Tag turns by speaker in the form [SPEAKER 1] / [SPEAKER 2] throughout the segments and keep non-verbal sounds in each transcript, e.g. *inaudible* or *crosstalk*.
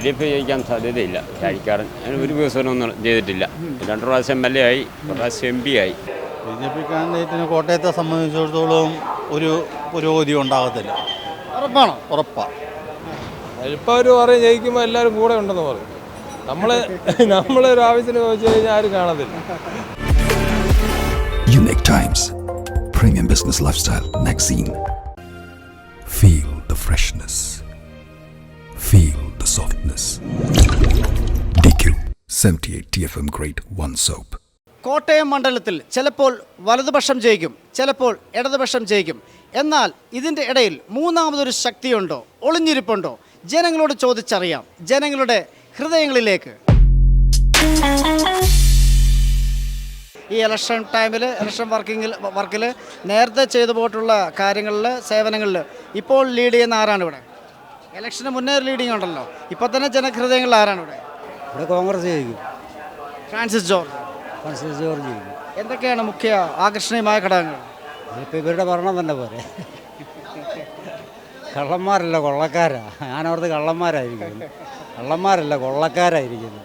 [SPEAKER 1] L D F ജയിക്കാൻ സാധ്യതയില്ല. ചാരിക്കാരൻ അതിന് ഒരു വികസനമൊന്നും ചെയ്തിട്ടില്ല. രണ്ട് പ്രാവശ്യം എം എൽ എ ആയി ഒരു പ്രാവശ്യം എം പി ആയി.
[SPEAKER 2] ബി ജെ പി കാൻഡിഡേറ്റിന് കോട്ടയത്തെ സംബന്ധിച്ചിടത്തോളം ഒരു പുരോഗതി ഉണ്ടാകത്തില്ല.
[SPEAKER 3] ഉറപ്പാണോ?
[SPEAKER 2] ഉറപ്പാണ്
[SPEAKER 4] ഇപ്പോൾ അവർ പറയും ജയിക്കുമ്പോൾ എല്ലാവരും കൂടെ ഉണ്ടെന്ന് പറയും. നമ്മൾ നമ്മളൊരു ആവശ്യത്തിന് ചോദിച്ചു കഴിഞ്ഞാൽ ആരും കാണത്തില്ല.
[SPEAKER 5] Unique Times. Premium Business Lifestyle Magazine. Feel the freshness. Feel the softness. DQ 78 TFM Grade 1 Soap.
[SPEAKER 3] Kottayam മണ്ഡലത്തിൽ ചിലപ്പോൾ വലതുപക്ഷം ജയിക്കും ചിലപ്പോൾ ഇടതുപക്ഷം ജയിക്കും. എന്നാൽ ഇതിന്റെ ഇടയിൽ മൂന്നാമതൊരു ശക്തിയുണ്ടോ? ഒളിഞ്ഞിരിപ്പുണ്ടോ? ജനങ്ങളോട് ചോദിച്ചറിയാം. ജനങ്ങളുടെ ഹൃദയങ്ങളിലേക്ക്. ഈ ഇലക്ഷൻ ടൈമിൽ ഇലക്ഷൻ വർക്കിങ്ങിൽ വർക്കിൽ നേരത്തെ ചെയ്തു പോയിട്ടുള്ള കാര്യങ്ങളിൽ സേവനങ്ങളിൽ ഇപ്പോൾ ലീഡ് ചെയ്യുന്ന ആരാണ് ഇവിടെ? ഇലക്ഷന് മുന്നേ ഒരു ലീഡിങ് ഉണ്ടല്ലോ. ഇപ്പൊ തന്നെ ജനഹൃദയങ്ങളിൽ ആരാണ് ഇവിടെ?
[SPEAKER 6] ഇവിടെ കോൺഗ്രസ് ജയിക്കും.
[SPEAKER 3] Francis George.
[SPEAKER 6] ഫ്രാൻസിസ് ജോർജ് ജയിക്കും.
[SPEAKER 3] എന്തൊക്കെയാണ് മുഖ്യ ആകർഷണീയമായ ഘടകങ്ങൾ?
[SPEAKER 6] ഇപ്പം ഇവരുടെ ഭരണം തന്നെ പോരെ. കള്ളന്മാരല്ല കൊള്ളക്കാരാ. ഞാനോർത്ത് കള്ളന്മാരായിരിക്കുന്നു. കള്ളന്മാരല്ല കൊള്ളക്കാരായിരിക്കുന്നു.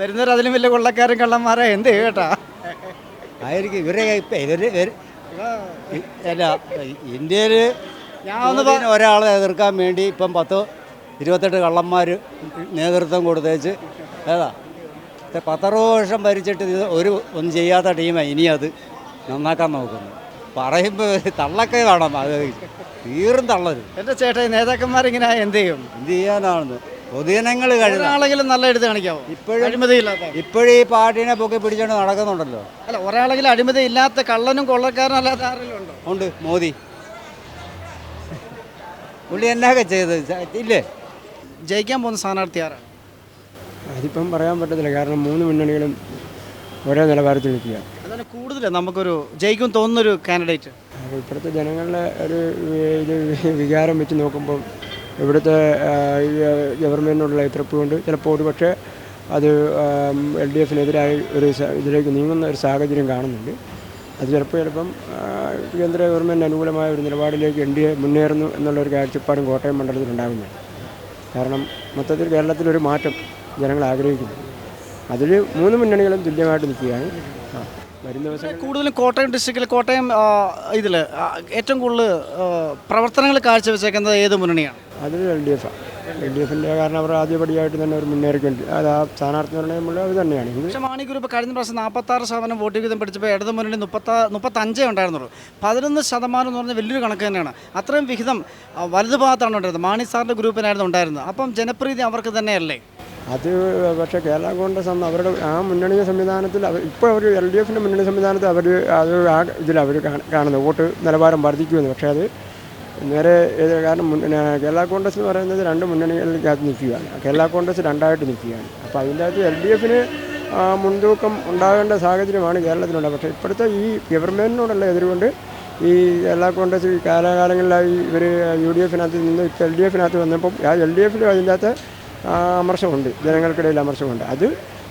[SPEAKER 3] വരുന്നവർ അതിലും വലിയ കൊള്ളക്കാരും കള്ളന്മാരാ. എന്ത് കേട്ടാ?
[SPEAKER 6] ആയിരിക്കും. ഇവരെ ഇപ്പം ഇവർ അല്ല ഇന്ത്യയിൽ
[SPEAKER 3] ഞാൻ ഒന്ന്
[SPEAKER 6] ഒരാളെ എതിർക്കാൻ വേണ്ടി ഇപ്പം പത്ത് ഇരുപത്തെട്ട് കള്ളന്മാർ നേതൃത്വം കൊടുത്തേച്ച്. ഏതാ? പത്തറുപത് വർഷം ഭരിച്ചിട്ട് ഇത് ഒരു ഒന്നും ചെയ്യാത്ത ടീമാണ് ഇനി അത് നന്നാക്കാൻ നോക്കുന്നു പറയുമ്പോൾ തള്ളക്കേ വേണം. അത് തീറും തള്ളരുത്
[SPEAKER 3] എന്റെ ചേട്ടാ നേതാക്കന്മാരിങ്ങനെ എന്ത് ചെയ്യും?
[SPEAKER 6] എന്ത് ചെയ്യാനാണെന്ന്? പൊതുജനങ്ങൾ കഴിഞ്ഞാളെങ്കിലും
[SPEAKER 3] ഒരാളെങ്കിലും നല്ല എടുത്ത് കാണിക്കാവോ?
[SPEAKER 6] ഇപ്പോഴും-
[SPEAKER 3] അഴിമതിയില്ലാത്ത.
[SPEAKER 6] ഇപ്പോഴും ഈ പാർട്ടീനെ പൊക്കി പിടിച്ചുകൊണ്ട് നടക്കുന്നുണ്ടല്ലോ.
[SPEAKER 3] അല്ല ഒരാളെങ്കിലും അഴിമതി ഇല്ലാത്ത കള്ളനും കൊള്ളക്കാരനും അല്ലാത്ത ആരെങ്കിലും ഉണ്ടോ?
[SPEAKER 6] ഉണ്ട്. മോദി. പുള്ളി എന്നൊക്കെ ചെയ്ത്? ഇല്ലേ?
[SPEAKER 3] ജയിക്കാൻ പോകുന്ന സ്ഥാനാർത്ഥി ആരാണ്
[SPEAKER 7] അതിപ്പം പറയാൻ പറ്റത്തില്ല. കാരണം മൂന്ന് മുന്നണികളും ഒരേ നിലവാരത്തിൽ നിൽക്കുക
[SPEAKER 3] അതാണ് കൂടുതൽ നമുക്കൊരു ജയിക്കും തോന്നുന്നൊരു കാൻഡിഡേറ്റ്.
[SPEAKER 7] ഇപ്പോഴത്തെ ജനങ്ങളുടെ ഒരു ഇത് വികാരം വെച്ച് നോക്കുമ്പോൾ ഇവിടുത്തെ ഗവൺമെന്റിനോടുള്ള എതിർപ്പ് കൊണ്ട് ചിലപ്പോൾ ഒരു പക്ഷേ അത് എൽ ഡി എഫിനെതിരായി ഒരു ഇതിലേക്ക് നീങ്ങുന്ന ഒരു സാഹചര്യം കാണുന്നുണ്ട്. അത് ചിലപ്പോൾ ചിലപ്പം കേന്ദ്ര ഗവൺമെന്റ് അനുകൂലമായ ഒരു നിലപാടിലേക്ക് എൻ ഡി എ മുന്നേറുന്നു എന്നുള്ളൊരു കാഴ്ചപ്പാടും കോട്ടയം മണ്ഡലത്തിൽ ഉണ്ടാകുന്നുണ്ട് കാരണം മൊത്തത്തിൽ കേരളത്തിലൊരു മാറ്റം ജനങ്ങൾ ആഗ്രഹിക്കുന്നു. അതിൽ മൂന്ന് മുന്നണികളും തുല്യമായിട്ട് നിൽക്കുകയാണ്. വരുന്ന ദിവസം
[SPEAKER 3] കൂടുതലും കോട്ടയം ഡിസ്ട്രിക്റ്റിൽ കോട്ടയം ഇതിൽ ഏറ്റവും കൂടുതൽ പ്രവർത്തനങ്ങൾ കാഴ്ചവെച്ചേക്കുന്നത് ഏത് മുന്നണിയാണ്?
[SPEAKER 7] അതിൽ എൽ ഡി എഫാണ് എൽ ഡി എഫിന്റെ കാരണം അവർ ആദ്യപടിയായിട്ട് തന്നെ അവർ മുന്നേറിക്കൊണ്ട് അത് ആ സ്ഥാനാർത്ഥി നിർണയമുള്ള അത് തന്നെയാണ്.
[SPEAKER 3] പക്ഷേ മാണി ഗ്രൂപ്പ് കഴിഞ്ഞ പ്രാവശ്യം നാൽപ്പത്താറ് ശതമാനം വോട്ട് വിഹിതം പിടിച്ചപ്പോൾ ഇടതു മുന്നണി മുപ്പത്താ മുപ്പത്തഞ്ചേ ഉണ്ടായിരുന്നുള്ളൂ. പതിനൊന്ന് ശതമാനം എന്ന് പറഞ്ഞാൽ വലിയൊരു കണക്ക് തന്നെയാണ്. അത്രയും വിഹിതം വലതു ഭാഗത്താണ് ഉണ്ടായിരുന്നത്. മാണി സാറിന്റെ ഗ്രൂപ്പിനായിരുന്നു ഉണ്ടായിരുന്നത്. അപ്പം ജനപ്രീതി അവർക്ക് തന്നെയല്ലേ?
[SPEAKER 7] അത് പക്ഷേ കേരള കോൺഗ്രസ് അന്ന് അവരുടെ ആ മുന്നണി സംവിധാനത്തിൽ അവർ ഇപ്പോൾ അവർ എൽ ഡി എഫിന്റെ മുന്നണി സംവിധാനത്തിൽ അവർ അത് ആ ഇതിൽ അവർ കാണുന്നത്. വോട്ട് നിലവാരം വർദ്ധിക്കുമെന്ന്. പക്ഷേ അത് നേരെ കാരണം മുന്ന- കേരള കോൺഗ്രസ് എന്ന് പറയുന്നത് രണ്ട് മുന്നണികളിലേക്കകത്ത് നിൽക്കുകയാണ്. കേരള കോൺഗ്രസ് രണ്ടായിട്ട് നിൽക്കുകയാണ്. അപ്പോൾ അതിന്റെ അകത്ത് എൽ ഡി എഫിന് മുൻതൂക്കം ഉണ്ടാകേണ്ട സാഹചര്യമാണ് കേരളത്തിലുള്ളത്. പക്ഷേ ഇപ്പോഴത്തെ ഈ ഗവൺമെന്റിനോടുള്ള എതിരുകൊണ്ട് ഈ കേരള കോൺഗ്രസ് ഈ കാലാകാലങ്ങളിലായി ഇവർ യു ഡി എഫിനകത്ത് നിന്ന് ഇപ്പോൾ എൽ ഡി എഫിനകത്ത് വന്നപ്പം ആ എൽ ഡി എഫിലും അതിന്റെ അകത്ത് അമർശമുണ്ട് ജനങ്ങൾക്കിടയിൽ അമർശമുണ്ട് അത്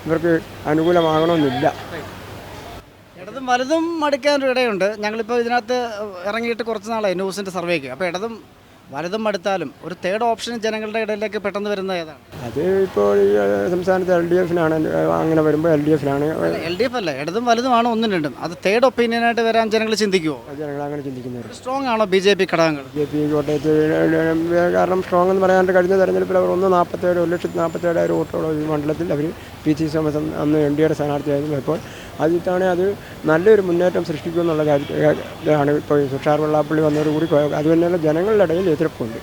[SPEAKER 7] ഇവർക്ക് അനുകൂലമാകണമെന്നില്ല.
[SPEAKER 3] ഇടതും മടുക്കാൻ ഒരു ഇടയുണ്ട്. ഞങ്ങളിപ്പോൾ ഇതിനകത്ത് ഇറങ്ങിയിട്ട് കുറച്ച് നാളായി ന്യൂസിന്റെ സർവേക്ക്. അപ്പോൾ ഇടതും വലതും മടുത്താലും ഒരു തേർഡ് ഓപ്ഷൻ ജനങ്ങളുടെ ഇടയിലേക്ക് പെട്ടെന്ന് വരുന്ന ഏതാണ്?
[SPEAKER 7] അത് ഇപ്പോൾ ഈ സംസ്ഥാനത്ത് എൽ ഡി എഫിനാണ് അങ്ങനെ വരുമ്പോൾ എൽ ഡി എഫിനാണ്
[SPEAKER 3] എൽ ഡി എഫ് അല്ല. ഇടതും വലതുമാണ് ഒന്നും രണ്ടും. അത് തേർഡ് ഒപ്പീനിയനായിട്ട് വരാൻ ജനങ്ങൾ ചിന്തിക്കുമോ
[SPEAKER 7] ജനങ്ങൾ അങ്ങനെ ചിന്തിക്കുന്നത്
[SPEAKER 3] സ്ട്രോങ് ആണോ ബി ജെ പി ഘടകങ്ങൾ?
[SPEAKER 7] ബി ജെ പി കോട്ടയത്ത് കാരണം സ്ട്രോങ് എന്ന് പറയാനായിട്ട് കഴിഞ്ഞ തെരഞ്ഞെടുപ്പിൽ അവർ ഒന്ന് നാൽപ്പത്തേഴ് ഒരു ലക്ഷത്തി നാൽപ്പത്തേഴായിരം വോട്ടോളം ഈ മണ്ഡലത്തിൽ അവർ പി സി തോമസ് അന്ന് എൻ ഡി എയുടെ സ്ഥാനാർത്ഥിയായിരുന്നു ഇപ്പോൾ. അത് ഇത്തവണ അത് നല്ലൊരു മുന്നേറ്റം സൃഷ്ടിക്കും എന്നുള്ള കാര്യമാണ് ഇപ്പോൾ തുഷാർ വെള്ളാപ്പള്ളി വന്നതോടുകൂടി അത് തന്നെയുള്ള ജനങ്ങളുടെ ഇടയിൽ എതിർപ്പുണ്ട്.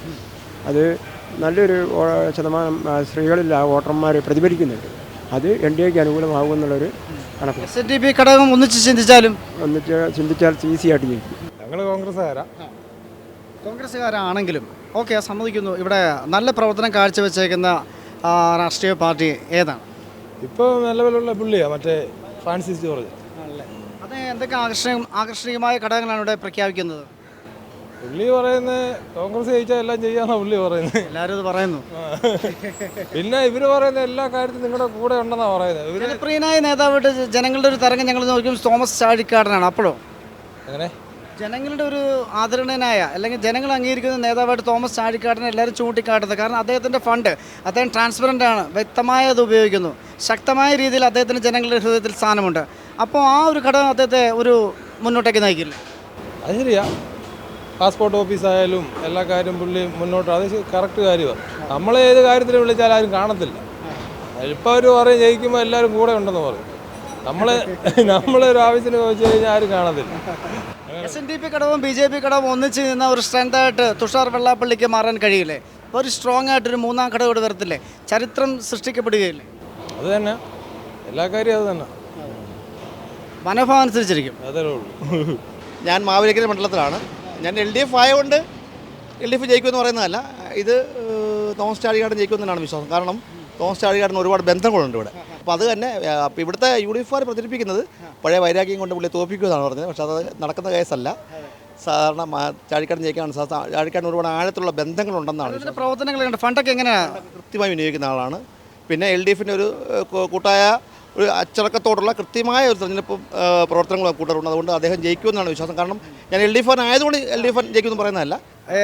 [SPEAKER 7] അത് നല്ലൊരു ശതമാനം സ്ത്രീകളിൽ ആ വോട്ടർമാർ പ്രതിഫലിക്കുന്നുണ്ട്. അത് എൻ ഡി എക്ക് അനുകൂലമാകുമെന്നുള്ളൊരു കണക്ക്.
[SPEAKER 3] എസ് എൻ ഡി പി ഘടകം ഒന്നിച്ച് ചിന്തിച്ചാലും?
[SPEAKER 7] ഒന്നിച്ച് ചിന്തിച്ചാൽ ഈസി ആയിട്ട് ജയിക്കും.
[SPEAKER 4] ഞങ്ങൾ കോൺഗ്രസ്സുകാരാ.
[SPEAKER 3] കോൺഗ്രസ്സുകാരാണെങ്കിലും ഓക്കെ സമ്മതിക്കുന്നു. ഇവിടെ നല്ല പ്രവർത്തനം കാഴ്ചവെച്ചേക്കുന്ന രാഷ്ട്രീയ പാർട്ടി ഏതാണ്?
[SPEAKER 4] ഇപ്പോൾ നിലവിലുള്ള പുള്ളിയാ മറ്റേ ഫ്രാൻസിസ് ജോർജ്
[SPEAKER 3] അത് എന്തൊക്കെ ആകർഷണീയമായ ഘടകങ്ങളാണ് ഇവിടെ പ്രഖ്യാപിക്കുന്നത്?
[SPEAKER 4] പുള്ളി പറയുന്നത് കോൺഗ്രസ് ജയിച്ചാൽ എല്ലാം ചെയ്യാന്നാ പുള്ളി പറയുന്നത്
[SPEAKER 3] എല്ലാവരും ഇത് പറയുന്നു.
[SPEAKER 4] പിന്നെ ഇവർ പറയുന്ന എല്ലാ കാര്യത്തിലും നിങ്ങളുടെ കൂടെ ഉണ്ടെന്നാ പറയുന്നത്. ഇവർ
[SPEAKER 3] ജനപ്രിയനായ നേതാവായിട്ട് ജനങ്ങളുടെ ഒരു തരംഗം ഞങ്ങൾ നോക്കും തോമസ് ചാഴിക്കാടനാണ്. അപ്പോഴോ?
[SPEAKER 4] അങ്ങനെ
[SPEAKER 3] ജനങ്ങളുടെ ഒരു ആദരണീയനായ അല്ലെങ്കിൽ ജനങ്ങൾ അംഗീകരിക്കുന്ന നേതാവായിട്ട് തോമസ് ചാഴിക്കാട്ടിനെ എല്ലാവരും ചൂണ്ടിക്കാട്ടുന്നത്. കാരണം അദ്ദേഹത്തിന്റെ ഫണ്ട് അദ്ദേഹം ട്രാൻസ്പെറന്റ് ആണ്. വ്യക്തമായ അത് ഉപയോഗിക്കുന്നു. ശക്തമായ രീതിയിൽ അദ്ദേഹത്തിന് ജനങ്ങളുടെ ഹൃദയത്തിൽ സ്ഥാനമുണ്ട്. അപ്പോൾ ആ ഒരു ഘടകം അദ്ദേഹത്തെ ഒരു മുന്നോട്ടേക്ക് നയിക്കില്ല?
[SPEAKER 4] അത് ശരിയാ. പാസ്പോർട്ട് ഓഫീസായാലും എല്ലാ കാര്യം പുള്ളി മുന്നോട്ട് അത് കറക്റ്റ് കാര്യമാണ് നമ്മളെ ഏത് കാര്യത്തിൽ വിളിച്ചാൽ ആരും കാണത്തില്ല. ഇപ്പോൾ അവർ പറയും ജയിക്കുമ്പോൾ എല്ലാവരും കൂടെ ഉണ്ടെന്ന് പറയും. നമ്മൾ നമ്മളൊരു ആവശ്യത്തിന് ചോദിച്ചു കഴിഞ്ഞാൽ ആരും കാണത്തില്ല.
[SPEAKER 3] എസ് എൻ ഡി പി ഘടകവും ബി ജെ പി ഘടകവും ഒന്നിച്ച് നിന്ന ഒരു സ്ട്രെങ്ത് ആയിട്ട് തുഷാർ വെള്ളാപ്പള്ളിക്ക് മാറാൻ കഴിയില്ലേ? ഒരു സ്ട്രോങ് ആയിട്ടൊരു മൂന്നാം ഘടകം ഇവിടെ വരത്തില്ലേ? ചരിത്രം സൃഷ്ടിക്കപ്പെടുകയില്ലേ?
[SPEAKER 4] അത് തന്നെ. എല്ലാ കാര്യവും അത് തന്നെ.
[SPEAKER 3] മനോഭാവം അനുസരിച്ചിരിക്കും.
[SPEAKER 4] അതേ ഉള്ളൂ.
[SPEAKER 2] ഞാൻ മാവേലിക്കര മണ്ഡലത്തിലാണ്. ഞാൻ എൽ ഡി എഫ് ആയതുകൊണ്ട് എൽ ഡി എഫ് ജയിക്കുമെന്ന് പറയുന്നതല്ല. ഇത് തോമസ് ചാഴികാടൻ ജയിക്കുമെന്നാണ് വിശ്വാസം. കാരണം തോമസ് ചാഴികാടൻ ഒരുപാട് ബന്ധങ്ങളുണ്ട് ഇവിടെ. അപ്പോൾ അത് തന്നെ ഇവിടുത്തെ യൂണിഫോം പ്രചരിപ്പിക്കുന്നത് പഴയ വൈരാഗ്യം കൊണ്ട് പുള്ളി തോപ്പിക്കുമെന്നാണ് പറഞ്ഞത്. പക്ഷേ അത് നടക്കുന്ന കേസല്ല. സാധാരണ ചാഴിക്കാട് സാ- ചാഴിക്കാടൻ ഒരുപാട് ആഴത്തിലുള്ള ബന്ധങ്ങളുണ്ടെന്നാണ് പ്രവർത്തനങ്ങളുണ്ട്
[SPEAKER 3] ഇതിന്റെ പ്രവർത്തനങ്ങൾ കണ്ട് ഫണ്ടൊക്കെ എങ്ങനെയാണ്
[SPEAKER 2] കൃത്യമായി വിനിയോഗിക്കുന്ന ആളാണ്. പിന്നെ എൽ ഡി എഫിന്റെ ഒരു കൂട്ടായ ഒരു അച്ചടക്കത്തോടുള്ള കൃത്യമായ ഒരു തെരഞ്ഞെടുപ്പ് പ്രവർത്തനങ്ങൾ കൂട്ടറുണ്ട് അതുകൊണ്ട് അദ്ദേഹം ജയിക്കുമെന്നാണ് വിശ്വാസം. കാരണം ഞാൻ എൽ ഡി എഫ് ആയതുകൊണ്ട് എൽ ഡി എഫ് ജയിക്കുമെന്ന് പറയുന്നതല്ല.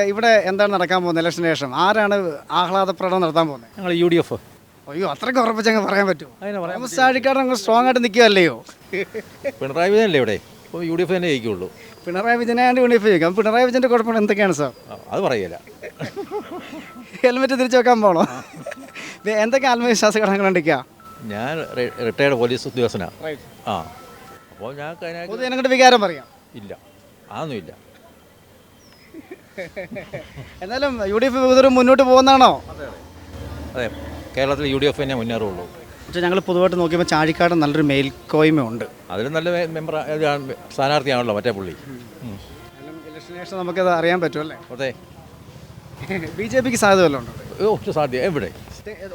[SPEAKER 3] ഇവിടെ എന്താണ് നടക്കാൻ പോകുന്നത്? ഇലക്ഷന് ശേഷം ആരാണ് ആഹ്ലാദ പ്രകടനം നടത്താൻ പോകുന്നത്?
[SPEAKER 8] ഞങ്ങൾ യു ഡി എഫ്.
[SPEAKER 3] അയ്യോ അത്രയ്ക്ക് ഉറപ്പിച്ചങ്ങ് പറയാൻ പറ്റുമോ? തോമസ് ചാഴിക്കാടൻ അങ്ങ് സ്ട്രോങ് ആയിട്ട് നിൽക്കുകയല്ലയോ?
[SPEAKER 8] പിണറായി വിജയൻ അല്ലേ ഇവിടെ? ഇപ്പോൾ യു ഡി എഫ് തന്നെ ജയിക്കുള്ളൂ.
[SPEAKER 3] പിണറായി വിജയനായിട്ട് യൂണിഫ് ചോദിക്കാം പിണറായി വിജയന്റെ കുഴപ്പങ്ങൾ എന്തൊക്കെയാണ് സാർ?
[SPEAKER 8] ആ, അത് പറയില്ല
[SPEAKER 3] ഹെൽമെറ്റ് തിരിച്ചു വെക്കാൻ പോകണോ ഇത് എന്തൊക്കെ ആത്മവിശ്വാസ ഘടകങ്ങൾ ഉണ്ടിക്കുക
[SPEAKER 8] ഞാൻ റിട്ടയർഡ് പോലീസ് ഉദ്യോഗസ്ഥനാണ് ആ അപ്പോൾ ഞാൻ അതിനകത്ത്
[SPEAKER 3] പൊതുജനങ്ങളുടെ വികാരം പറയാം.
[SPEAKER 8] ഇല്ല. അതൊന്നുമില്ല
[SPEAKER 3] എന്നാലും യു ഡി എഫ് മുന്നോട്ട് പോകുന്നതാണോ?
[SPEAKER 8] അതെ. കേരളത്തിൽ യു ഡി എഫ് തന്നെ മുന്നേറുള്ളൂ.
[SPEAKER 3] പക്ഷേ ഞങ്ങൾ പൊതുവായിട്ട് നോക്കിയപ്പോൾ ചാഴിക്കാട് നല്ലൊരു മേൽക്കോയ്മയുണ്ട്
[SPEAKER 8] അതിൽ നല്ല മെമ്പർ സ്ഥാനാർത്ഥിയാണല്ലോ മറ്റേ പുള്ളി.
[SPEAKER 3] ഇലക്ഷന് ശേഷം നമുക്കത് അറിയാൻ പറ്റുമല്ലേ
[SPEAKER 8] അതെ.
[SPEAKER 3] ബി ജെ പിക്ക് സാധ്യത വല്ലതും ഉണ്ടോ?
[SPEAKER 8] സാധ്യത എവിടെ?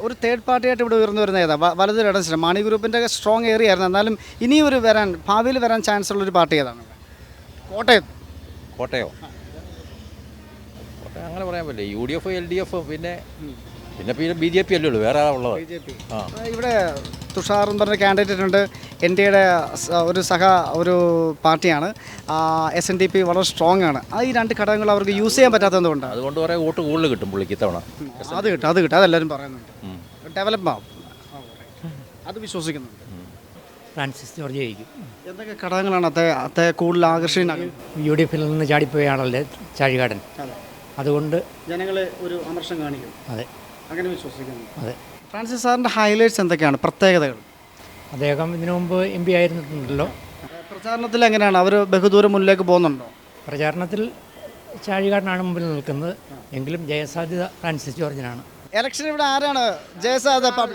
[SPEAKER 3] ഒരു തേർഡ് പാർട്ടിയായിട്ട് ഇവിടെ ഉയർന്നു വരുന്ന ഏതാ? വലത് ഇടം മാണി ഗ്രൂപ്പിന്റെ സ്ട്രോങ് ഏറിയ ആയിരുന്നു. എന്നാലും ഇനിയും ഒരു വരാൻ ഭാവിയിൽ വരാൻ ചാൻസ് ഉള്ള ഒരു പാർട്ടി ഏതാണ്? കോട്ടയം.
[SPEAKER 8] കോട്ടയോ? കോട്ടയം അങ്ങനെ പറയാൻ പറ്റില്ല. U D F L D F പിന്നെ പിന്നെ പിന്നെ ബി ജെ പി അല്ലേ ഉള്ളൂ വേറെ ഉള്ളത് ആ.
[SPEAKER 3] ഇവിടെ തുഷാർ എന്ന് പറഞ്ഞ കാൻഡിഡേറ്റ് ഉണ്ട്. എൻ ഡി എയുടെ ഒരു സഹ ഒരു പാർട്ടിയാണ്. എസ് എൻ ഡി പി വളരെ സ്ട്രോങ് ആണ്. ആ ഈ രണ്ട് ഘടകങ്ങൾ അവർക്ക് യൂസ് ചെയ്യാൻ പറ്റാത്തതുകൊണ്ടാണ്
[SPEAKER 8] അതുകൊണ്ട് കുറേ വോട്ട് കൂടുതൽ കിട്ടും പുള്ളിക്ക് ഇത്തവണ.
[SPEAKER 3] അത് കിട്ടും അത് കിട്ടും. അതെല്ലാവരും പറയുന്നുണ്ട്. ഡെവലപ്പ് ആവും. അത് വിശ്വസിക്കുന്നുണ്ട്.
[SPEAKER 9] ഫ്രാൻസിസ് ജോർജ് ജയിക്കും.
[SPEAKER 3] എന്തൊക്കെ ഘടകങ്ങളാണ് അത്തെ അത്തെ കൂടുതൽ ആകർഷണീയനാകുന്നത്
[SPEAKER 9] യു ഡി എഫിൽ നിന്ന് ചാടിപ്പോയാണല്ലേ ചാഴികാടൻ. അതുകൊണ്ട്
[SPEAKER 3] ജനങ്ങളെ ഒരു അമർഷം കാണിക്കും
[SPEAKER 9] അതെ.
[SPEAKER 3] അങ്ങനെ വിശ്വസിക്കുന്നു.
[SPEAKER 9] അതെ.
[SPEAKER 3] ഫ്രാൻസിസ് സാറിന്റെ ഹൈലൈറ്റ്സ് എന്തൊക്കെയാണ്? പ്രത്യേകതകൾ?
[SPEAKER 9] അദ്ദേഹം ഇതിനു മുമ്പ് എം പി ആയിരുന്നിട്ടുണ്ടല്ലോ.
[SPEAKER 3] പ്രചാരണത്തിൽ എങ്ങനെയാണ്? അവർ ബഹുദൂരം മുന്നിലേക്ക് പോകുന്നുണ്ടോ?
[SPEAKER 9] പ്രചാരണത്തിൽ ചാഴികാടനാണ് മുമ്പിൽ നിൽക്കുന്നത്. എങ്കിലും ജയസാധ്യത ഫ്രാൻസിസ് ജോർജിനാണ്.
[SPEAKER 3] ഇലക്ഷൻ ഇവിടെ ആരാണ്? ജയസാധ്യത നമുക്ക്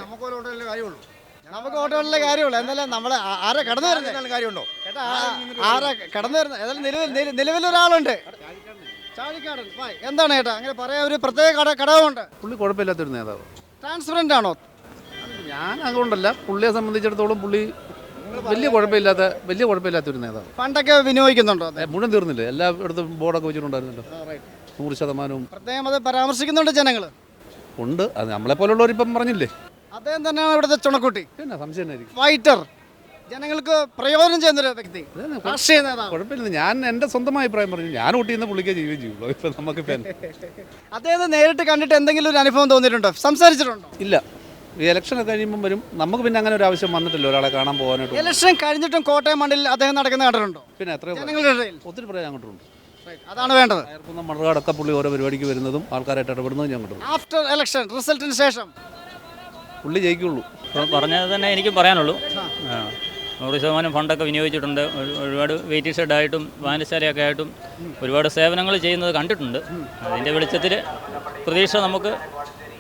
[SPEAKER 3] നമുക്ക് വോട്ടുകളിലെ കാര്യമുള്ളൂ. എന്നാലും നമ്മളെ ആരെ കടന്നു വരുന്ന കാര്യമുണ്ടോ? ആരാ കടന്നു വരുന്ന ഏതായാലും നിലവിൽ നില- നിലവിലൊരാളുണ്ട്. ചാഴിക്കാടൻ. ഫൈൻ. എന്താണ് ഏട്ടാ? അങ്ങനെ പറയാൻ ഒരു പ്രത്യേക കട ഘടകമുണ്ട്
[SPEAKER 2] പുള്ളി കുഴപ്പമില്ലാത്തൊരു നേതാവ്.
[SPEAKER 3] ട്രാൻസ്പെറന്റ് ആണോ?
[SPEAKER 2] ഞാൻ അതുകൊണ്ടല്ല പുള്ളിയെ സംബന്ധിച്ചിടത്തോളം പുള്ളി വലിയ കുഴപ്പമില്ലാത്ത വലിയ കുഴപ്പമില്ലാത്തൊരു നേതാവ്.
[SPEAKER 3] ഫണ്ടൊക്കെ വിനിയോഗിക്കുന്നുണ്ടോ
[SPEAKER 2] ഏ, മുഴുവൻ തീർന്നില്ലേ? എല്ലായിടത്തും ബോർഡൊക്കെ വെച്ചിട്ടുണ്ടായിരുന്നല്ലോ. നൂറ് ശതമാനവും.
[SPEAKER 3] പ്രത്യേകം അത് പരാമർശിക്കുന്നുണ്ട് ജനങ്ങൾ
[SPEAKER 2] ഉണ്ട്. അത് നമ്മളെ പോലുള്ളവർ ഇപ്പം പറഞ്ഞില്ലേ?
[SPEAKER 3] അദ്ദേഹം തന്നെയാണ് ഇവിടുത്തെ ചുണക്കുട്ടി.
[SPEAKER 2] പിന്നെ സംശയം
[SPEAKER 3] ഫൈറ്റർ ജനങ്ങൾക്ക് പ്രയോജനം ചെയ്യുന്ന ഒരു വ്യക്തി രാഷ്ട്രീയ നേതാവ്.
[SPEAKER 2] കുഴപ്പമില്ല. ഞാൻ എന്റെ സ്വന്തമായ അഭിപ്രായം പറഞ്ഞു. ഞാൻ ഊട്ടി നിന്ന് പുള്ളിക്കേ ചെയ്യുകയും ചെയ്യുള്ളൂ. ഇപ്പം നമുക്ക് *laughs*
[SPEAKER 3] അദ്ദേഹത്തെ നേരിട്ട് കണ്ടിട്ട് എന്തെങ്കിലും ഒരു അനുഭവം തോന്നിയിട്ടുണ്ടോ? സംസാരിച്ചിട്ടുണ്ടോ?
[SPEAKER 2] ഇല്ല. ഈ ഇലക്ഷൻ കഴിയുമ്പോൾ വരും. നമുക്ക് പിന്നെ അങ്ങനെ ഒരു ആവശ്യം വന്നിട്ടില്ല. ഒരാളെ കാണാൻ പോകാനായിട്ട്.
[SPEAKER 3] ഇലക്ഷൻ കഴിഞ്ഞിട്ടും കോട്ടയം മണ്ണിൽ അദ്ദേഹം നടക്കുന്ന കണ്ടിട്ടുണ്ടോ?
[SPEAKER 2] പിന്നെ എത്രയോ
[SPEAKER 3] ജനങ്ങളുടെ ഇടയിൽ.
[SPEAKER 2] ഒത്തിരി പ്രയോജനം അങ്ങോട്ടുണ്ട് കണ്ടിട്ടുണ്ട്
[SPEAKER 3] അതാണ് വേണ്ടത്.
[SPEAKER 2] അയർക്കുന്ന മണ്ണുകാടൊക്കെ പുള്ളി ഓരോ പരിപാടിക്ക് വരുന്നതും ആൾക്കാരായിട്ട് ഇടപെടുന്നതും ഞാൻ കണ്ടു
[SPEAKER 3] ആഫ്റ്റർ ഇലക്ഷൻ റിസൾട്ടിന് ശേഷം.
[SPEAKER 2] പുള്ളി ജയിക്കുള്ളൂ.
[SPEAKER 10] പറഞ്ഞത് തന്നെ എനിക്കും പറയാനുള്ളൂ. നൂറ് ശതമാനം ഫണ്ടൊക്കെ വിനിയോഗിച്ചിട്ടുണ്ട്. ഒരു- ഒരുപാട് വെയിറ്റിംഗ് ഷെഡായിട്ടും വായനശാലയൊക്കെ ആയിട്ടും ഒരുപാട് സേവനങ്ങൾ ചെയ്യുന്നത് കണ്ടിട്ടുണ്ട്. അതിന്റെ വെളിച്ചത്തിൽ പ്രതീക്ഷ നമുക്ക്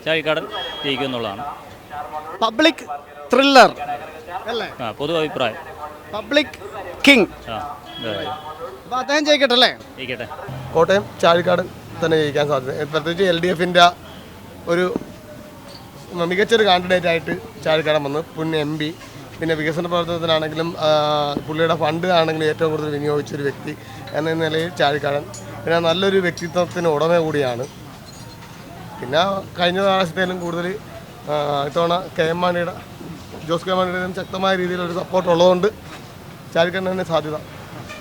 [SPEAKER 10] ചാഴിക്കാടൻ ജയിക്കും എന്നുള്ളതാണ്.
[SPEAKER 3] പബ്ലിക് ത്രില്ലർ അല്ലേ?
[SPEAKER 10] ആ പൊതു അഭിപ്രായം
[SPEAKER 3] പബ്ലിക് കിങ്
[SPEAKER 10] ആ
[SPEAKER 3] അദ്ദേഹം ജയിക്കട്ടെ അല്ലേ?
[SPEAKER 10] ജയിക്കട്ടെ.
[SPEAKER 11] കോട്ടയം ചാഴിക്കാടൻ തന്നെ ജയിക്കാൻ സാധ്യത. പ്രത്യേകിച്ച് എൽ ഡി എഫിന്റെ ഒരു മികച്ചൊരു കാൻഡിഡേറ്റ് ആയിട്ട് ചാഴിക്കാടൻ വന്ന്. പിന്നെ എം പി പിന്നെ വികസന പ്രവർത്തനത്തിനാണെങ്കിലും പുള്ളിയുടെ ഫണ്ട് ആണെങ്കിലും ഏറ്റവും കൂടുതൽ വിനിയോഗിച്ചൊരു വ്യക്തി എന്ന നിലയിൽ ചാഴിക്കാടൻ പിന്നെ നല്ലൊരു വ്യക്തിത്വത്തിന് ഉടമ കൂടിയാണ്. പിന്നെ കഴിഞ്ഞ പ്രാവശ്യത്തേലും കൂടുതൽ ഇത്തവണ കെ എം മാണിയുടെ ജോസ് കെ മാണിയുടെ ശക്തമായ രീതിയിലൊരു സപ്പോർട്ട് ഉള്ളതുകൊണ്ട് ചാഴിക്കാടൻ തന്നെ സാധ്യത.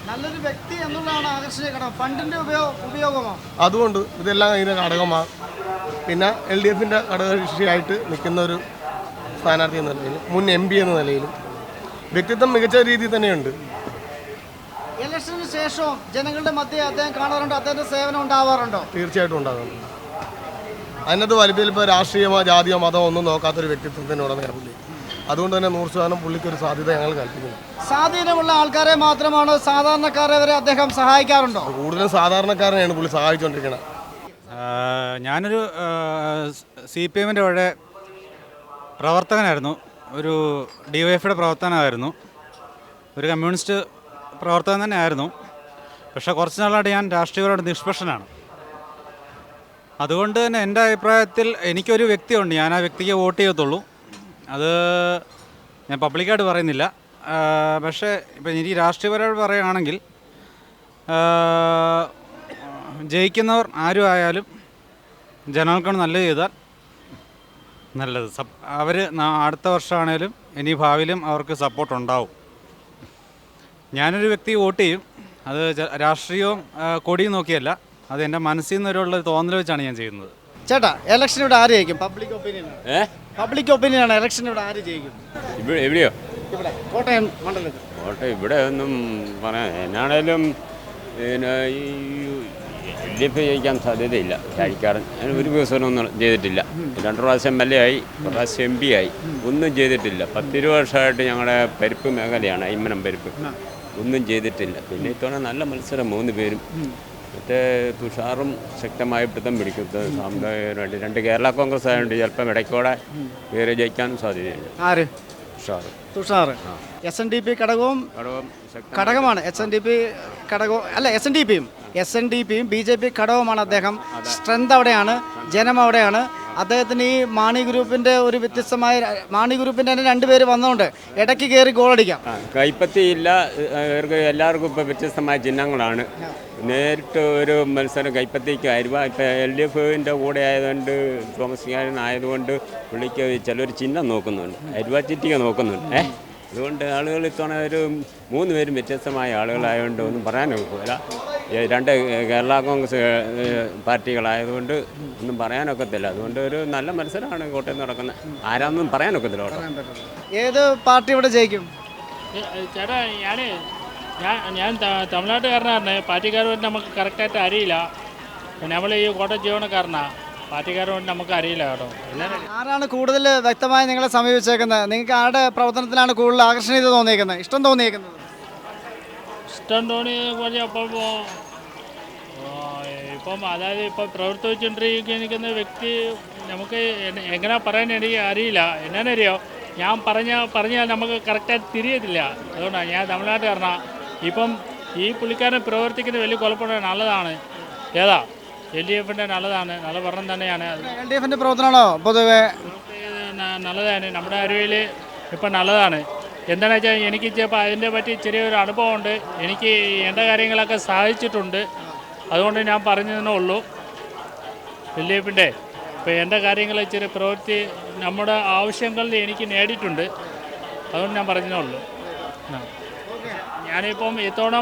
[SPEAKER 3] നല്ലൊരു വ്യക്തി എന്നുള്ളതാണ് ആകർഷണീയ ഘടകം ഫണ്ടിന്റെ ഉപയോഗ ഉപയോഗമോ?
[SPEAKER 11] അതുകൊണ്ട് ഇതെല്ലാം ഇതിന്റെ ഘടകമാണ്. പിന്നെ എൽ ഡി എഫിന്റെ ഘടകകക്ഷിയായിട്ട് നിൽക്കുന്ന ഒരു സ്ഥാനാർത്ഥി എന്ന നിലയിൽ മുൻ എം പി എന്ന നിലയിലും. വ്യക്തിത്വം മികച്ച രീതിയിൽ തന്നെയുണ്ട്.
[SPEAKER 3] ഇലക്ഷന് ശേഷവും ജനങ്ങളുടെ മധ്യേ അദ്ദേഹം കാണാറുണ്ടോ അദ്ദേഹത്തിന്റെ സേവനം ഉണ്ടാവാറുണ്ടോ?
[SPEAKER 11] തീർച്ചയായിട്ടും ഉണ്ടാകുന്നുണ്ട് അതിനകത്ത് വലിയ ഇപ്പോൾ രാഷ്ട്രീയമോ ജാതിയോ മതമോ ഒന്നും നോക്കാത്തൊരു വ്യക്തിത്വത്തിന് ഉടമയാണ് പുള്ളി. അതുകൊണ്ട് തന്നെ നൂറ് ശതമാനം പുള്ളിക്കൊരു സാധ്യത ഞങ്ങൾ കൽപ്പിക്കുന്നു.
[SPEAKER 3] സ്വാധീനമുള്ള ആൾക്കാരെ മാത്രമാണ് സാധാരണക്കാരെ വരെ അദ്ദേഹം സഹായിക്കാറുണ്ടോ?
[SPEAKER 11] കൂടുതലും സാധാരണക്കാരനെയാണ് പുള്ളി സഹായിച്ചുകൊണ്ടിരിക്കുന്നത്
[SPEAKER 12] ഞാനൊരു സി പി എമ്മിന്റെ പ്രവർത്തകനായിരുന്നു. ഒരു ഡി വൈ എഫിയുടെ പ്രവർത്തനമായിരുന്നു ഒരു കമ്മ്യൂണിസ്റ്റ് പ്രവർത്തകൻ തന്നെ ആയിരുന്നു പക്ഷേ കുറച്ച് നാളായിട്ട് ഞാൻ രാഷ്ട്രീയപരമായിട്ട് നിഷ്പക്ഷനാണ്. അതുകൊണ്ട് തന്നെ എന്റെ അഭിപ്രായത്തിൽ എനിക്കൊരു വ്യക്തിയുണ്ട്. ഞാൻ ആ വ്യക്തിക്ക് വോട്ട് ചെയ്യത്തുള്ളൂ. അത് ഞാൻ പബ്ലിക്കായിട്ട് പറയുന്നില്ല. പക്ഷേ ഇപ്പം എനിക്ക് രാഷ്ട്രീയപരമായിട്ട് പറയുകയാണെങ്കിൽ ജയിക്കുന്നവർ ആരും ആയാലും ജനങ്ങൾക്കാണ് നല്ല ചെയ്താൽ നല്ലത്. അവർ അടുത്ത വർഷമാണേലും ഇനി ഭാവിയിലും അവർക്ക് സപ്പോർട്ട് ഉണ്ടാവും ഞാനൊരു വ്യക്തി വോട്ട് ചെയ്യും. അത് രാഷ്ട്രീയവും കൊടിയും നോക്കിയല്ല. അത് എന്റെ മനസ്സിൽ നിന്നൊരുള്ള തോന്നൽ വെച്ചാണ് ഞാൻ ചെയ്യുന്നത്.
[SPEAKER 3] ചേട്ടാ ഇലക്ഷൻ ഇവിടെ ആര് ജയിക്കും? പബ്ലിക് ഒപ്പീനിയൻ
[SPEAKER 1] ഏ?
[SPEAKER 3] പബ്ലിക് ഒപ്പീനിയൻ ആണ് ഇലക്ഷൻ ഇവിടെ ആര് ജയിക്കും?
[SPEAKER 1] ഇവിടെ എവിടെയോ?
[SPEAKER 3] ഇവിടെ കോട്ടയം മണ്ഡലത്തിൽ.
[SPEAKER 1] കോട്ടയം ഇവിടെ ഒന്നും പറയാൻ എന്നാണേലും പിന്നെ ഈ എഫ് ജയിക്കാൻ സാധ്യതയില്ല. ചാഴിക്കാരൻ അങ്ങനെ ഒരു വികസനമൊന്നും ചെയ്തിട്ടില്ല. രണ്ടു പ്രാവശ്യം എം എൽ എ ആയി പ്രാവശ്യം എം പി ആയി. ഒന്നും ചെയ്തിട്ടില്ല. പത്തിരുപത് വർഷമായിട്ട് ഞങ്ങളുടെ പരിപ്പ് മേഖലയാണ് അയ്മനം പരിപ്പ്. ഒന്നും ചെയ്തിട്ടില്ല. പിന്നെ ഇത്തവണ നല്ല മത്സരം മൂന്ന് പേരും. മറ്റേ തുഷാറും ശക്തമായ പിടുത്തം പിടിക്കുന്നത് സാമുദായികമായിട്ട് രണ്ട് കേരള കോൺഗ്രസ് ആയതുകൊണ്ട് ചിലപ്പം ഇടയ്ക്കൂടെ കയറി ജയിക്കാനും സാധ്യതയുണ്ട്.
[SPEAKER 3] ആര്?
[SPEAKER 1] Thushar
[SPEAKER 3] Thushar S N D P ഘടകവും ഘടകമാണ്. എസ് എൻ ഡി പി ഘടകവും അല്ല എസ് എൻ ഡി പിയും എസ് എൻ ഡി പിയും ബി ജെ പി ഘടകവുമാണ് അദ്ദേഹം. സ്ട്രെങ്ത് അവിടെയാണ് ജനം അവിടെയാണ്. അദ്ദേഹത്തിന് ഈ മാണി ഗ്രൂപ്പിന്റെ ഒരു വ്യത്യസ്തമായ മാണി ഗ്രൂപ്പിന്റെ തന്നെ രണ്ടുപേര് വന്നതുകൊണ്ട് ഇടയ്ക്ക് കയറി ഗോളടിക്കാം
[SPEAKER 1] കൈപ്പത്തിയില്ല ഏഹ്, എല്ലാവർക്കും ഇപ്പോൾ വ്യത്യസ്തമായ ചിഹ്നങ്ങളാണ്. നേരിട്ട് ഒരു മത്സരം കൈപ്പത്തിക്ക് അരുവ ഇപ്പം എൽ ഡി എഫിന്റെ കൂടെ ആയതുകൊണ്ട് തോമസ് ആയതുകൊണ്ട് പുള്ളിക്ക് ചിലർ ചിഹ്നം നോക്കുന്നുണ്ട്. അരുവാ ചിറ്റിക നോക്കുന്നുണ്ട്. ഏ? അതുകൊണ്ട് ആളുകൾ ഇത്തവണ ഒരു മൂന്ന് പേരും വ്യത്യസ്തമായ ആളുകളായതുകൊണ്ട് ഒന്നും പറയാൻ ഒക്കില്ല രണ്ട് കേരള കോൺഗ്രസ് പാർട്ടികളായതുകൊണ്ട് ഒന്നും പറയാനൊക്കത്തില്ല. അതുകൊണ്ട് ഒരു നല്ല മത്സരമാണ് കോട്ടയം നടക്കുന്നത് ആരാന്നും പറയാനൊക്കത്തില്ല
[SPEAKER 3] ഏത് പാർട്ടി ഇവിടെ ജയിക്കും?
[SPEAKER 13] ചേട്ടാ ഞാൻ ഞാൻ ഞാൻ തമിഴ്നാട്ടുകാരനാണ് പാർട്ടിക്കാരോട് നമുക്ക് കറക്റ്റായിട്ട് അറിയില്ല. നമ്മൾ ഈ കോട്ടയം ജീവനക്കാരനാണ് പാർട്ടിക്കാരോട് നമുക്ക് അറിയില്ല കേട്ടോ.
[SPEAKER 3] ആരാണ് കൂടുതൽ വ്യക്തമായി നിങ്ങളെ സമീപിച്ചേക്കുന്നത്? നിങ്ങൾക്ക് ആരുടെ പ്രവർത്തനത്തിലാണ് കൂടുതൽ ആകർഷണീയത തോന്നിയേക്കുന്നത്? ഇഷ്ടം തോന്നിയേക്കുന്നത്?
[SPEAKER 13] ഇഷ്ടം തോന്നി പറഞ്ഞാൽ അപ്പം ആ, ഇപ്പം അതായത് ഇപ്പം പ്രവർത്തിച്ചുകൊണ്ടിരിക്കുന്ന വ്യക്തി നമുക്ക് എങ്ങനെ പറയാൻ എനിക്ക് അറിയില്ല. എന്നാന്നറിയോ? ഞാൻ പറഞ്ഞ പറഞ്ഞാൽ നമുക്ക് കറക്റ്റായിട്ട് തിരിയത്തില്ല. അതുകൊണ്ടാണ് ഞാൻ തമിഴ്നാട്ടുകാരനാണ് ഇപ്പം ഈ പുള്ളിക്കാരൻ പ്രവർത്തിക്കുന്നത് വലിയ കുഴപ്പമില്ല നല്ലതാണ്. ഏതാ? എൽ ഡി എഫിന്റെ നല്ലതാണ്. നല്ല ഭരണം തന്നെയാണ്.
[SPEAKER 3] എൽ ഡി എഫിന്റെ പ്രവർത്തനമാണോ? പൊതുവെ?
[SPEAKER 13] നല്ലതാണ്. നമ്മുടെ അരുവിൽ ഇപ്പം നല്ലതാണ്. എന്താണെന്ന് വെച്ചാൽ എനിക്ക് ചിലപ്പോൾ അതിന്റെ പറ്റി ചെറിയൊരു അനുഭവമുണ്ട്. എനിക്ക് എന്റെ കാര്യങ്ങളൊക്കെ സാധിച്ചിട്ടുണ്ട്. അതുകൊണ്ട് ഞാൻ പറഞ്ഞതേ ഉള്ളൂ. എൽ ഡി എഫിന്റെ ഇപ്പോൾ എന്റെ കാര്യങ്ങൾ ഇച്ചിരി പ്രവൃത്തി നമ്മുടെ ആവശ്യങ്ങളിൽ എനിക്ക് നേടിയിട്ടുണ്ട്. അതുകൊണ്ട് ഞാൻ പറഞ്ഞതേ ഉള്ളൂ. ഞാനിപ്പം ഇത്തവണ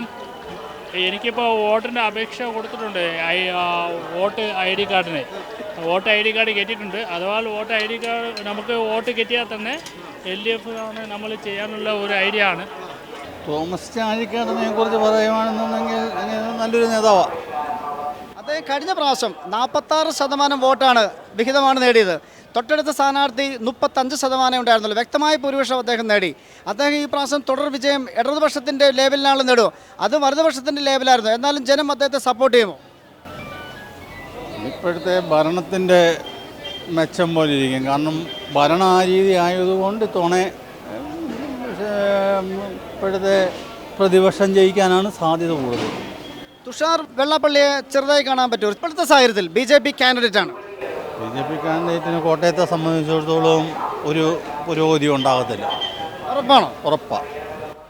[SPEAKER 13] എനിക്കിപ്പോൾ വോട്ടിന്റെ അപേക്ഷ കൊടുത്തിട്ടുണ്ട്. ഐ വോട്ട് ഐ ഡി കാർഡിന്. വോട്ട് ഐ ഡി കാർഡ് കയറ്റിയിട്ടുണ്ട് അഥവാ വോട്ട് ഐ ഡി കാർഡ് നമുക്ക് വോട്ട് കിട്ടിയാൽ തന്നെ എൽ ഡി എഫ് ആണ് നമ്മൾ ചെയ്യാനുള്ള ഒരു ഐഡിയ ആണ്.
[SPEAKER 14] തോമസ് ചാഴിക്കാടിനെ കുറിച്ച് പറയുകയാണെന്നുണ്ടെങ്കിൽ നല്ലൊരു നേതാവാണ്
[SPEAKER 3] അദ്ദേഹം കഴിഞ്ഞ പ്രാവശ്യം നാൽപ്പത്താറ് ശതമാനം വോട്ടാണ് വിഹിതമാണ് നേടിയത്. തൊട്ടടുത്ത സ്ഥാനാർത്ഥി മുപ്പത്തഞ്ച് ശതമാനം ഉണ്ടായിരുന്നുള്ളൂ വ്യക്തമായ ഭൂരിപക്ഷം അദ്ദേഹം നേടി. അദ്ദേഹം ഈ പ്രാവശ്യം തുടർ വിജയം ഇടതുപക്ഷത്തിന്റെ ലേബലിനാണ് നേടുമോ അത് വലതുപക്ഷത്തിന്റെ ലേബലായിരുന്നു. എന്നാലും ജനം അദ്ദേഹത്തെ സപ്പോർട്ട് ചെയ്യുമോ?
[SPEAKER 14] ഇപ്പോഴത്തെ ഭരണത്തിന്റെ മെച്ചം പോലെ ഇരിക്കും. കാരണം ഭരണ ആ രീതി ആയതുകൊണ്ട് തുണെ ഇപ്പോഴത്തെ പ്രതിപക്ഷം ജയിക്കാനാണ് സാധ്യത കൂടുതൽ.
[SPEAKER 3] തുഷാർ വെള്ളാപ്പള്ളിയെ ചെറുതായി കാണാൻ പറ്റുമോ? ഇപ്പോഴത്തെ സാഹചര്യത്തിൽ ബി ജെ പി കാൻഡിഡേറ്റ് ആണ്.
[SPEAKER 14] ജെ പി കാൻഡിഡേറ്റിന് കോട്ടയത്തെ സംബന്ധിച്ചിടത്തോളം ഒരു പുരോഗതി ഉണ്ടാകത്തില്ല.
[SPEAKER 3] ഉറപ്പാണോ?
[SPEAKER 14] ഉറപ്പാണ്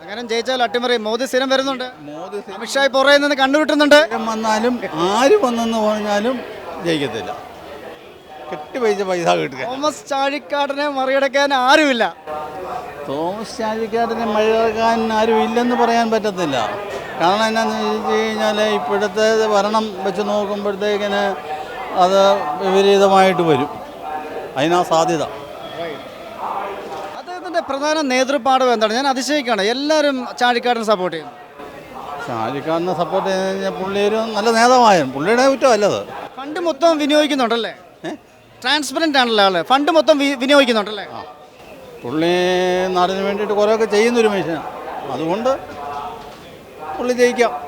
[SPEAKER 3] അങ്ങനെ ജയിച്ചാൽ അട്ടിമറി. മോദി സ്ഥിരം വരുന്നുണ്ട്. മോദി അമിത്ഷാ പുറകെ നിന്ന് കണ്ടുവിട്ടുന്നുണ്ട്
[SPEAKER 14] വന്നാലും ആര് വന്നെന്ന് പറഞ്ഞാലും ജയിക്കത്തില്ല. കെട്ടി പൈസ പൈസ കിട്ടുക.
[SPEAKER 3] തോമസ് ചാഴിക്കാടിനെ മറികടക്കാൻ ആരുമില്ല.
[SPEAKER 14] തോമസ് ചാഴിക്കാടിനെ മറികടക്കാൻ ആരും ഇല്ലെന്ന് പറയാൻ പറ്റത്തില്ല. കാരണം എന്നാന്ന് ചോദിച്ചു കഴിഞ്ഞാൽ ഇപ്പോഴത്തെ ഭരണം വെച്ച് നോക്കുമ്പോഴത്തേക്കിന് അത് വിപരീതമായിട്ട് വരും. അതിനാ സാധ്യത.
[SPEAKER 3] അദ്ദേഹത്തിന്റെ പ്രധാന നേതൃപാഠം എന്താണ്? ഞാൻ അതിശയിക്കുകയാണ്. എല്ലാവരും ചാഴിക്കാടിനെ സപ്പോർട്ട് ചെയ്യുന്നു.
[SPEAKER 14] ചാഴിക്കാടിനെ സപ്പോർട്ട് ചെയ്ത് കഴിഞ്ഞാൽ പുള്ളി ഒരു നല്ല നേതാവായിരുന്നു പുള്ളിയുടെ കുറ്റമല്ലത്
[SPEAKER 3] ഫണ്ട് മൊത്തം വിനിയോഗിക്കുന്നുണ്ടല്ലേ? ട്രാൻസ്പെറന്റ് ആണല്ലോ ആൾ. ഫണ്ട് മൊത്തം വി- വിനിയോഗിക്കുന്നുണ്ടല്ലേ?
[SPEAKER 14] പുള്ളി നാടിന് വേണ്ടിയിട്ട് കുറേയൊക്കെ ചെയ്യുന്നൊരു മനുഷ്യനാണ് അതുകൊണ്ട് പുള്ളി ജയിക്കാം.